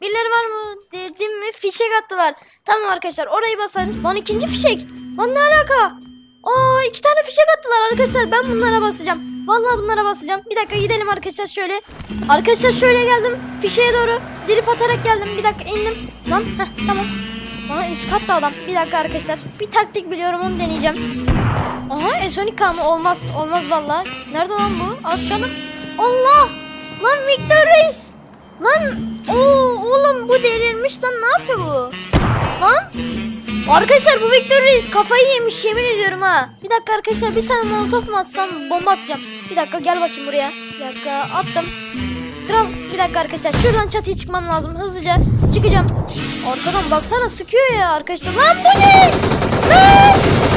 Birileri var mı dedim mi fişek attılar. Tamam arkadaşlar orayı basarız. Lan ikinci fişek. Lan ne alaka? Aa iki tane fişek attılar arkadaşlar. Ben bunlara basacağım. Vallahi bunlara basacağım. Bir dakika gidelim arkadaşlar şöyle. Arkadaşlar şöyle geldim. Fişeğe doğru. Drift atarak geldim. Bir dakika indim. Lan heh, tamam. Aa üst katta adam. Bir dakika arkadaşlar. Bir taktik biliyorum onu deneyeceğim. Aha Esonika mı? Olmaz. Olmaz vallahi. Nerede lan bu? Aşağıda. Allah! Lan Victor Reis! Lan! Lan ne yapıyor bu? Lan! Arkadaşlar bu Victor Reis kafayı yemiş yemin ediyorum ha. Bir dakika arkadaşlar bir tane molotof mu atsam bomba atacağım. Bir dakika gel bakayım buraya. Bir dakika attım. Kral bir dakika arkadaşlar şuradan çatıya çıkmam lazım hızlıca çıkacağım. Arkadan baksana sıkıyor ya arkadaşlar. Lan bu ne? Lan!